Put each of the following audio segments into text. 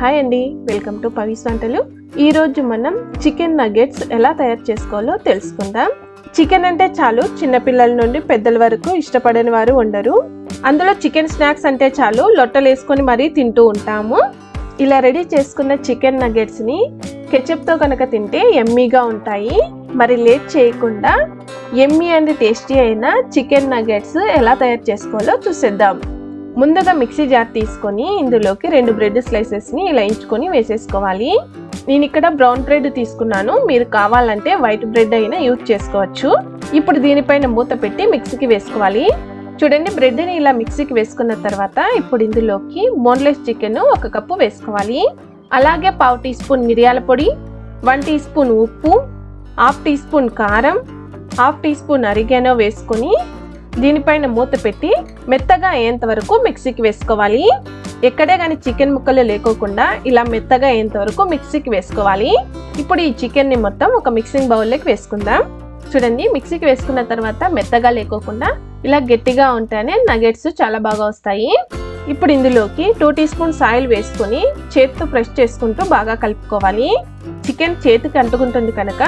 Hi అండి welcome to Pavi's వంటలు. ఈరోజు మనం చికెన్ నగెట్స్ ఎలా తయారు చేసుకోవాలో తెలుసుకుందాం. చికెన్ అంటే చాలు చిన్నపిల్లల నుండి పెద్దల వరకు ఇష్టపడని వారు ఉండరు. అందులో చికెన్ స్నాక్స్ అంటే చాలు లొట్టలు వేసుకొని మరీ తింటూ ఉంటాము. ఇలా రెడీ చేసుకున్న చికెన్ నగెట్స్ని కెచప్తో కనుక తింటే ఎమ్మీగా ఉంటాయి. మరి లేట్ చేయకుండా ఎమ్మీ అండ్ టేస్టీ అయిన చికెన్ నగెట్స్ ఎలా తయారు చేసుకోవాలో చూసేద్దాం. ముందుగా మిక్సీ జార్ తీసుకొని ఇందులోకి రెండు బ్రెడ్ స్లైసెస్ని ఇలా ఇంచుకొని వేసేసుకోవాలి. నేను ఇక్కడ బ్రౌన్ బ్రెడ్ తీసుకున్నాను. మీరు కావాలంటే వైట్ బ్రెడ్ అయినా యూజ్ చేసుకోవచ్చు. ఇప్పుడు దీనిపైన మూత పెట్టి మిక్సీకి వేసుకోవాలి. చూడండి బ్రెడ్ని ఇలా మిక్సీకి వేసుకున్న తర్వాత ఇప్పుడు ఇందులోకి బోన్లెస్ చికెన్ ఒక కప్పు వేసుకోవాలి. అలాగే పావు టీ స్పూన్ మిరియాల పొడి వన్ టీ స్పూన్ ఉప్పు హాఫ్ టీ స్పూన్ కారం హాఫ్ టీ స్పూన్ అరిగానో వేసుకొని దీనిపైన మూత పెట్టి మెత్తగా అయ్యేంత వరకు మిక్సీకి వేసుకోవాలి. ఎక్కడే కానీ చికెన్ ముక్కలు లేకోకుండా ఇలా మెత్తగా అయ్యేంత వరకు మిక్సీకి వేసుకోవాలి. ఇప్పుడు ఈ చికెన్ని మొత్తం ఒక మిక్సింగ్ బౌల్లోకి వేసుకుందాం. చూడండి మిక్సీకి వేసుకున్న తర్వాత మెత్తగా లేకోకుండా ఇలా గట్టిగా ఉంటేనే నగెట్స్ చాలా బాగా వస్తాయి. ఇప్పుడు ఇందులోకి టూ టీ స్పూన్స్ ఆయిల్ వేసుకొని చేతితో ప్రెస్ చేసుకుంటూ బాగా కలుపుకోవాలి. చికెన్ చేతికి అంటుకుంటుంది కనుక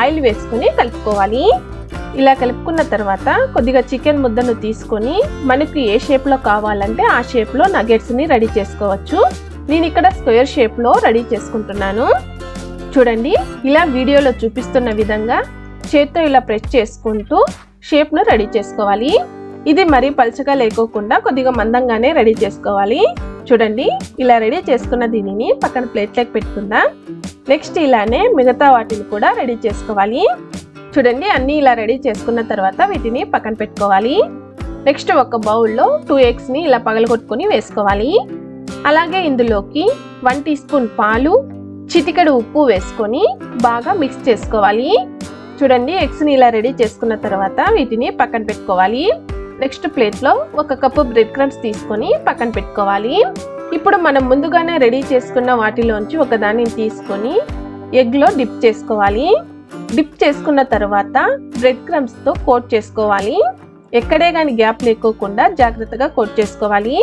ఆయిల్ వేసుకొని కలుపుకోవాలి. ఇలా కలుపుకున్న తర్వాత కొద్దిగా చికెన్ ముద్దను తీసుకొని మనకి ఏ షేప్లో కావాలంటే ఆ షేప్లో నగెట్స్ని రెడీ చేసుకోవచ్చు. నేను ఇక్కడ స్క్వేర్ షేప్లో రెడీ చేసుకుంటున్నాను. చూడండి ఇలా వీడియోలో చూపిస్తున్న విధంగా చేత్తో ఇలా ప్రెస్ చేసుకుంటూ షేప్ను రెడీ చేసుకోవాలి. ఇది మరీ పలుచగా లేకోకుండా కొద్దిగా మందంగానే రెడీ చేసుకోవాలి. చూడండి ఇలా రెడీ చేసుకున్న దీనిని పక్కన ప్లేట్లోకి పెట్టుకుందాం. నెక్స్ట్ ఇలానే మిగతా వాటిని కూడా రెడీ చేసుకోవాలి. చూడండి అన్నీ ఇలా రెడీ చేసుకున్న తర్వాత వీటిని పక్కన పెట్టుకోవాలి. నెక్స్ట్ ఒక బౌల్లో టూ ఎగ్స్ని ఇలా పగలగొట్టుకొని వేసుకోవాలి. అలాగే ఇందులోకి వన్ టీ స్పూన్ పాలు చిటికెడు ఉప్పు వేసుకొని బాగా మిక్స్ చేసుకోవాలి. చూడండి ఎగ్స్ని ఇలా రెడీ చేసుకున్న తర్వాత వీటిని పక్కన పెట్టుకోవాలి. నెక్స్ట్ ప్లేట్లో ఒక కప్పు బ్రెడ్ క్రమ్స్ తీసుకొని పక్కన పెట్టుకోవాలి. ఇప్పుడు మనం ముందుగానే రెడీ చేసుకున్న వాటిలోంచి ఒక దానిని తీసుకొని ఎగ్లో డిప్ చేసుకోవాలి. డిప్ చేసుకున్న తర్వాత బ్రెడ్ క్రమ్స్తో కోట్ చేసుకోవాలి. ఎక్కడే కానీ గ్యాప్ లేకోకుండా జాగ్రత్తగా కోట్ చేసుకోవాలి.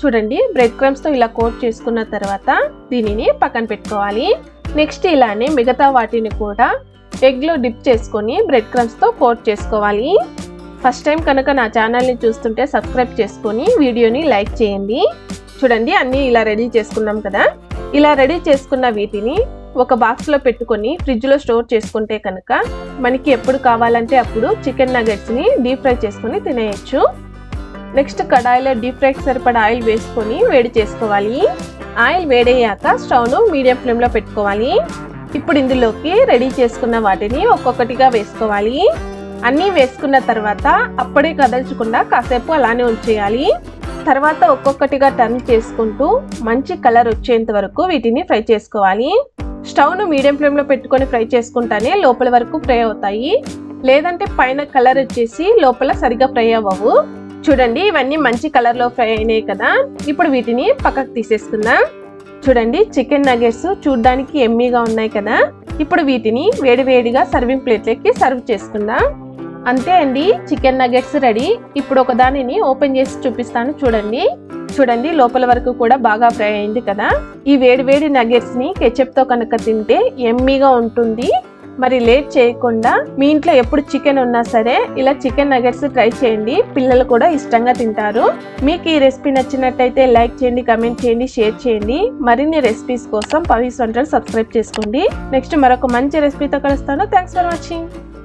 చూడండి బ్రెడ్ క్రమ్స్తో ఇలా కోట్ చేసుకున్న తర్వాత దీనిని పక్కన పెట్టుకోవాలి. నెక్స్ట్ ఇలానే మిగతా వాటిని కూడా ఎగ్లో డిప్ చేసుకొని బ్రెడ్ క్రమ్స్తో కోట్ చేసుకోవాలి. ఫస్ట్ టైం కనుక నా ఛానల్ని చూస్తుంటే సబ్స్క్రైబ్ చేసుకొని వీడియోని లైక్ చేయండి. చూడండి అన్నీ ఇలా రెడీ చేసుకున్నాం కదా. ఇలా రెడీ చేసుకున్న వీటిని ఒక బాక్స్లో పెట్టుకొని ఫ్రిడ్జ్లో స్టోర్ చేసుకుంటే కనుక మనకి ఎప్పుడు కావాలంటే అప్పుడు చికెన్ నగెట్స్ని డీప్ ఫ్రై చేసుకొని తినేయచ్చు. నెక్స్ట్ కడాయిలో డీప్ ఫ్రైకి సరిపడా ఆయిల్ వేసుకొని వేడి చేసుకోవాలి. ఆయిల్ వేడయ్యాక స్టవ్ను మీడియం ఫ్లేమ్లో పెట్టుకోవాలి. ఇప్పుడు ఇందులోకి రెడీ చేసుకున్న వాటిని ఒక్కొక్కటిగా వేసుకోవాలి. అన్నీ వేసుకున్న తర్వాత అప్పుడే కదల్చకుండా కాసేపు అలానే ఉంచేయాలి. తర్వాత ఒక్కొక్కటిగా టర్న్ చేసుకుంటూ మంచి కలర్ వచ్చేంత వరకు వీటిని ఫ్రై చేసుకోవాలి. స్టవ్ను మీడియం ఫ్లేమ్లో పెట్టుకొని ఫ్రై చేసుకుంటానే లోపల వరకు ఫ్రై అవుతాయి. లేదంటే పైన కలర్ వచ్చేసి లోపల సరిగా ఫ్రై అవ్వవు. చూడండి ఇవన్నీ మంచి కలర్లో ఫ్రై అయినాయి కదా. ఇప్పుడు వీటిని పక్కకు తీసేసుకుందాం. చూడండి చికెన్ నగెట్స్ చూడ్డానికి ఎమ్మీగా ఉన్నాయి కదా. ఇప్పుడు వీటిని వేడివేడిగా సర్వింగ్ ప్లేట్లకి సర్వ్ చేసుకుందాం. అంతే అండి చికెన్ నగెట్స్ రెడీ. ఇప్పుడు ఒక దానిని ఓపెన్ చేసి చూపిస్తాను చూడండి. చూడండి లోపల వరకు కూడా బాగా ఫ్రై అయింది కదా. ఈ వేడివేడి నగెట్స్ని నగెట్స్ని కనుక తింటే ఎమ్మీగా ఉంటుంది. మరి లేట్ చేయకుండా మీ ఇంట్లో ఎప్పుడు చికెన్ ఉన్నా సరే ఇలా చికెన్ నగెట్స్ ట్రై చేయండి. పిల్లలు కూడా ఇష్టంగా తింటారు. మీకు ఈ రెసిపీ నచ్చినట్టయితే లైక్ చేయండి కమెంట్ చేయండి షేర్ చేయండి. మరిన్ని రెసిపీస్ కోసం పవీస్ వంటలు సబ్స్క్రైబ్ చేసుకోండి. నెక్స్ట్ మరొక మంచి రెసిపీతో కలుస్తాను. Thanks for watching.